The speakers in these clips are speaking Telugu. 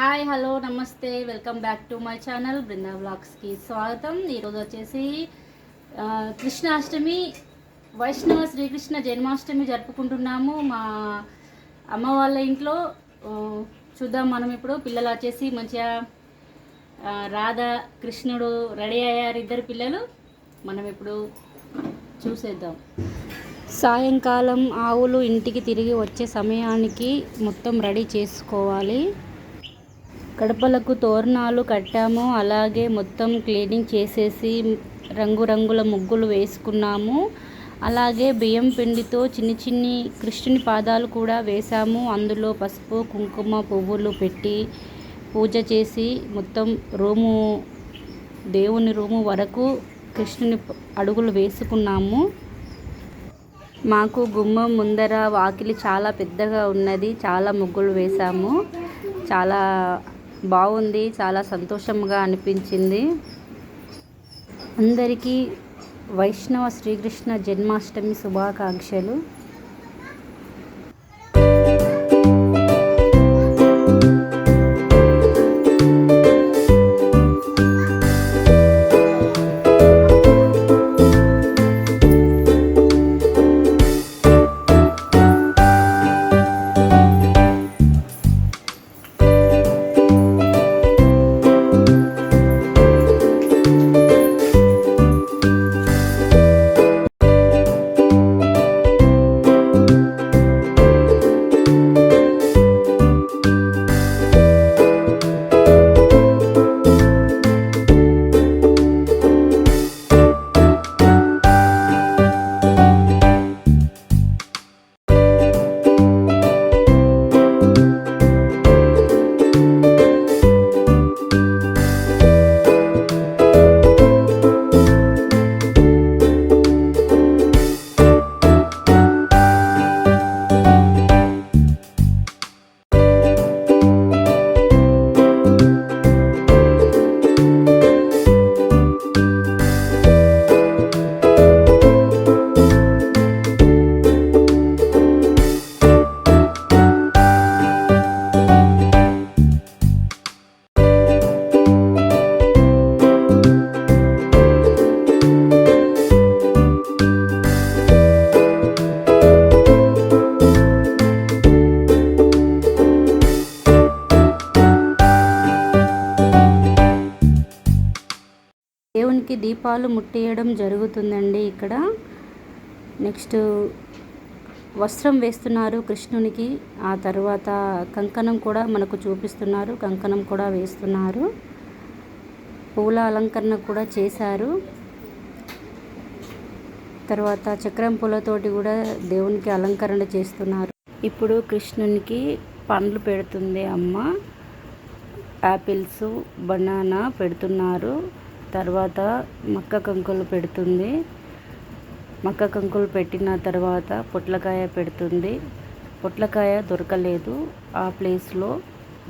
హాయ్ హలో నమస్తే welcome back to my channel Brinda బ్లాగ్స్కి స్వాగతం. ఈరోజు వచ్చేసి కృష్ణాష్టమి వైష్ణవ శ్రీకృష్ణ జన్మాష్టమి జరుపుకుంటున్నాము. మా అమ్మ వాళ్ళ ఇంట్లో చూద్దాం మనం ఇప్పుడు. పిల్లలు వచ్చేసి మంచిగా రాధ కృష్ణుడు రెడీ అయ్యారు ఇద్దరు పిల్లలు. మనం ఇప్పుడు చూసేద్దాం. సాయంకాలం ఆవులు ఇంటికి తిరిగి వచ్చే సమయానికి మొత్తం రెడీ చేసుకోవాలి. గడపలకు తోరణాలు కట్టాము. అలాగే మొత్తం క్లీనింగ్ చేసేసి రంగురంగుల ముగ్గులు వేసుకున్నాము. అలాగే బియ్యం పిండితో చిన్ని చిన్ని కృష్ణుని పాదాలు కూడా వేసాము అందులో పసుపు కుంకుమ పువ్వులు పెట్టి పూజ చేసి మొత్తం రూము దేవుని రూము వరకు కృష్ణుని అడుగులు వేసుకున్నాము. మాకు గుమ్మం ముందర వాకిలి చాలా పెద్దగా ఉన్నది. చాలా ముగ్గులు వేసాము చాలా బాగుంది చాలా సంతోషంగా అనిపించింది. అందరికీ వైష్ణవ శ్రీకృష్ణ జన్మాష్టమి శుభాకాంక్షలు. దేవునికి దీపాలు ముట్టేయడం జరుగుతుందండి ఇక్కడ. నెక్స్ట్ వస్త్రం వేస్తున్నారు కృష్ణునికి. ఆ తర్వాత కంకణం కూడా మనకు చూపిస్తున్నారు. కంకణం కూడా వేస్తున్నారు. పూల అలంకరణ కూడా చేశారు. తర్వాత చక్రం పూలతోటి కూడా దేవునికి అలంకరణ చేస్తున్నారు. ఇప్పుడు కృష్ణునికి పండ్లు పెడుతుంది అమ్మ. యాపిల్స్ బనానా పెడుతున్నారు. తర్వాత మక్క కంకులు పెడుతుంది. మక్క కంకులు పెట్టిన తర్వాత పొట్లకాయ పెడుతుంది. పొట్లకాయ దొరకలేదు. ఆ ప్లేస్లో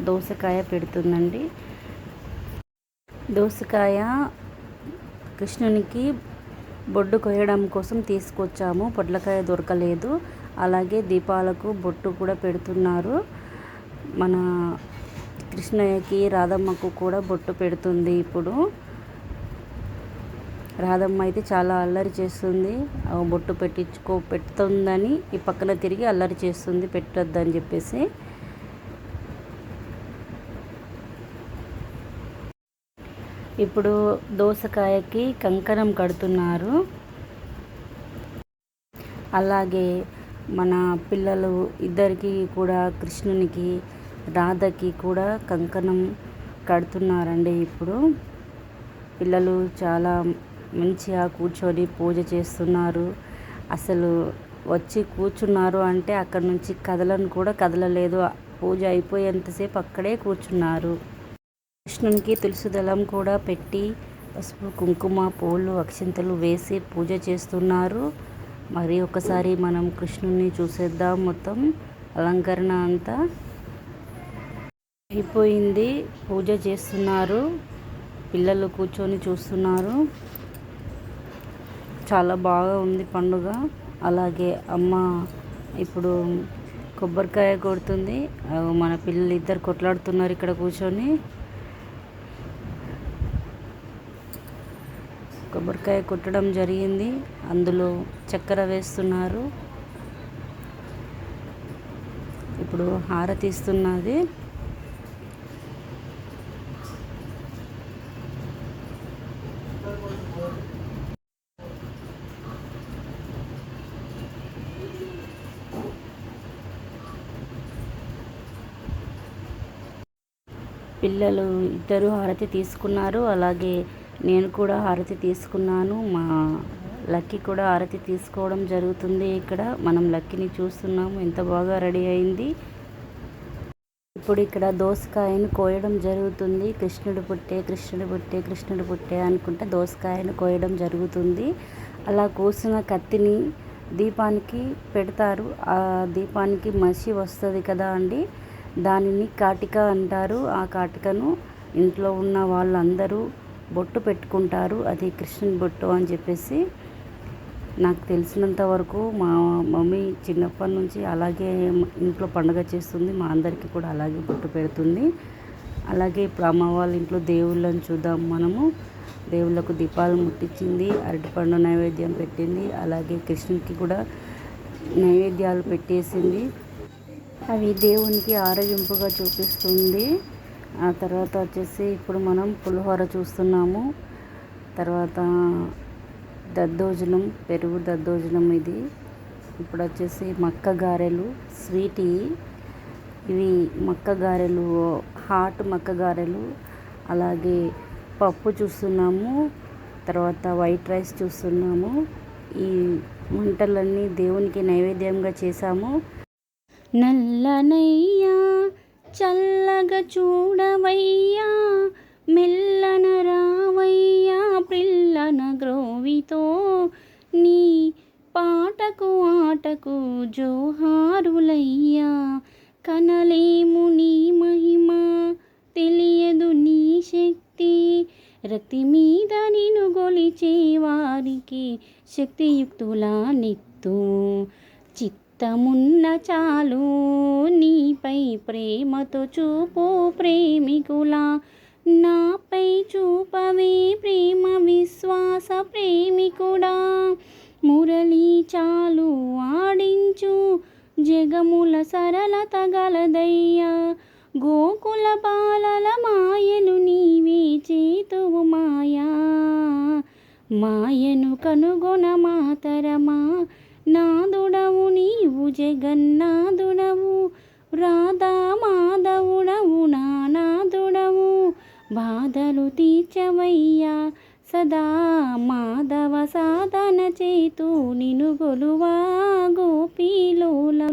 దోసకాయ పెడుతుందండి. దోసకాయ కృష్ణునికి బొడ్డు కొయ్యడం కోసం తీసుకొచ్చాము. పొట్లకాయ దొరకలేదు. అలాగే దీపాలకు బొట్టు కూడా పెడుతున్నారు. మన కృష్ణయ్యకి రాధమ్మకు కూడా బొట్టు పెడుతుంది ఇప్పుడు. రాధమ్మ అయితే చాలా అల్లరి చేస్తుంది. ఆ బొట్టు పెట్టించుకో పెడుతుందని ఈ పక్కన తిరిగి అల్లరి చేస్తుంది పెట్టొద్దని చెప్పేసి. ఇప్పుడు దోసకాయకి కంకణం కడుతున్నారు. అలాగే మన పిల్లలు ఇద్దరికి కూడా కృష్ణునికి రాధకి కూడా కంకణం కడుతున్నారండి ఇప్పుడు. పిల్లలు చాలా మంచిగా కూర్చొని పూజ చేస్తున్నారు. అసలు వచ్చి కూర్చున్నారు అంటే అక్కడ నుంచి కదలను కూడా కదలలేదు. పూజ అయిపోయేంతసేపు అక్కడే కూర్చున్నారు. కృష్ణునికి తులసి దళం కూడా పెట్టి పసుపు కుంకుమ పూలు అక్షింతలు వేసి పూజ చేస్తున్నారు. మరి ఒకసారి మనం కృష్ణుని చూసేద్దాం మొత్తం అలంకరణ అంతా. అయిపోయింది. పూజ చేస్తున్నారు. పిల్లలు కూర్చొని చూస్తున్నారు. చాలా బాగా ఉంది పండుగ. అలాగే అమ్మ ఇప్పుడు కొబ్బరికాయ కొడుతుంది. మన పిల్లలు ఇద్దరు కొట్లాడుతున్నారు ఇక్కడ కూర్చొని. కొబ్బరికాయ కొట్టడం జరిగింది. అందులో చక్కెర వేస్తున్నారు. ఇప్పుడు హారతి ఇస్తున్నది. పిల్లలు ఇద్దరు హారతి తీసుకున్నారు. అలాగే నేను కూడా హారతి తీసుకున్నాను. మా లక్కీ కూడా హారతి తీసుకోవడం జరుగుతుంది ఇక్కడ. మనం లక్కీని చూస్తున్నాము. ఎంత బాగా రెడీ అయింది. ఇప్పుడు ఇక్కడ దోసకాయను కోయడం జరుగుతుంది. కృష్ణుడు పుట్టే కృష్ణుడు పుట్టే కృష్ణుడు పుట్టే అనుకుంటే దోసకాయను కోయడం జరుగుతుంది. అలా కోసిన కత్తిని దీపానికి పెడతారు. ఆ దీపానికి మసి వస్తుంది కదా అండి. దానిని కాటిక అంటారు. ఆ కాటికను ఇంట్లో ఉన్న వాళ్ళందరూ బొట్టు పెట్టుకుంటారు. అది కృష్ణుని బొట్టు అని చెప్పేసి నాకు తెలిసినంత వరకు మా మమ్మీ చిన్నప్పటి నుంచి అలాగే ఇంట్లో పండుగ చేస్తుంది. మా అందరికీ కూడా అలాగే బొట్టు పెడుతుంది. అలాగే ఇప్పుడు అమ్మ వాళ్ళ ఇంట్లో దేవుళ్ళని చూద్దాం మనము. దేవుళ్ళకు దీపాలు ముట్టించింది అరటిపండు నైవేద్యం పెట్టింది. అలాగే కృష్ణుడికి కూడా నైవేద్యాలు పెట్టేసింది. అవి దేవునికి ఆరగింపుగా చూపిస్తుంది. ఆ తర్వాత వచ్చేసి ఇప్పుడు మనం పులిహోర చూస్తున్నాము. తర్వాత దద్దోజనం పెరుగు దద్దోజనం ఇది. ఇప్పుడు వచ్చేసి మక్క గారెలు స్వీటీ ఇవి మక్క గారెలు హాట్ మక్క గారెలు. అలాగే పప్పు చూస్తున్నాము. తర్వాత వైట్ రైస్ చూస్తున్నాము. ఈ వంటలన్నీ దేవునికి నైవేద్యంగా చేశాము. నల్లనయ్యా చల్లగా చూడవయ్యా మెల్లన రావయ్యా పిల్లన గ్రోవితో. నీ పాటకు ఆటకు జోహారులయ్యా కనలేము నీ మహిమ తెలియదు నీ శక్తి. రతి మీద నిన్ను గొలిచే వారికి శక్తియుక్తులా నెత్తు చిత్తమున్న చాలు. నీపై ప్రేమతో చూపు ప్రేమికులా. నాపై చూపవే ప్రేమ విశ్వాస ప్రేమికుడా. మురళి చాలు ఆడించు. జగముల సరళత గలదయ్యా. గోకుల బాలల మాయను నీవే చేతువు మాయా. మాయను కనుగొన మాతరమా నాదుడవు నీవు జగన్నాథుడవు రాధా మాధవుడవు నానాదుడవు. బాధలు తీర్చవయ్యా సదా మాధవ సాధన చేతు నిను గొలువా గోపీలోల